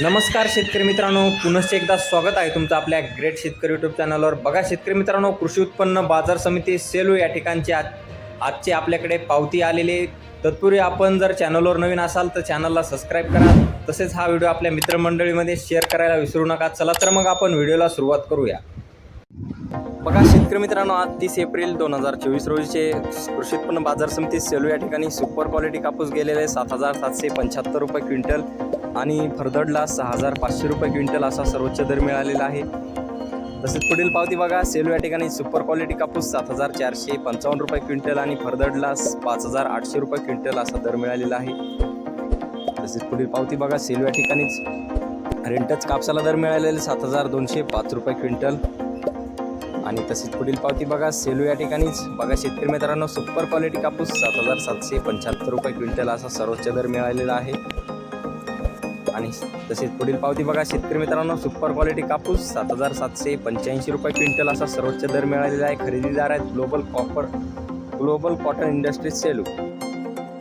नमस्कार शेतकरी मित्रांनो पुनश्च एकदा स्वागत आहे तुमचं आपल्या ग्रेट शेतकरी यूट्यूब चॅनलवर बघा शेतकरी मित्रांनो कृषी उत्पन्न बाजार समिती सेलू या ठिकाणची आज आजचे आपल्याकडे पावती आलेले आहे. तत्पूर्वी आपण जर चॅनलवर नवीन असाल तर चॅनलला सबस्क्राईब करा. तसेच हा व्हिडिओ आपल्या मित्रमंडळीमध्ये शेअर करायला विसरू नका. चला तर मग आपण व्हिडिओला सुरुवात करूया. बघा शेतकरी मित्रांनो आज तीस एप्रिल दोन हजार चोवीस रोजीचे कृषी उत्पन्न बाजार समिती सेलू या ठिकाणी सुपर क्वालिटी कापूस गेलेले सात हजार सातशे पंच्याहत्तर रुपये क्विंटल आणि फरदडला सहा हजार पाचशे रुपये क्विंटल असा सर्वोच्च दर मिळालेला आहे. तसेच पुढील पावती बघा. सेलू या ठिकाणी सुपर क्वालिटी कापूस सात हजार चारशे पंचावन्न रुपये क्विंटल आणि फरदडला पाच हजार आठशे रुपये क्विंटल असा दर मिळालेला आहे. तसेच पुढील पावती बघा. सेलू या ठिकाणीच रेंटच कापसाला दर मिळालेले सात हजार दोनशे पाच रुपये क्विंटल. आणि तसेच पुढील पावती बघा. सेलू या ठिकाणीच बघा शेतकरी मित्रांनो सुपर क्वालिटी कापूस सात हजार सातशे पंच्याहत्तर रुपये क्विंटल असा सर्वोच्च दर मिळालेला आहे. आणि तसेच पुढील पावती बघा. शेतकरी मित्रांनो सुपर क्वालिटी कापूस सात हजार सातशे पंच्याऐंशी रुपये क्विंटल असा सर्वोच्च दर मिळालेला आहे. खरेदीदार आहेत global copper global cotton industries Selu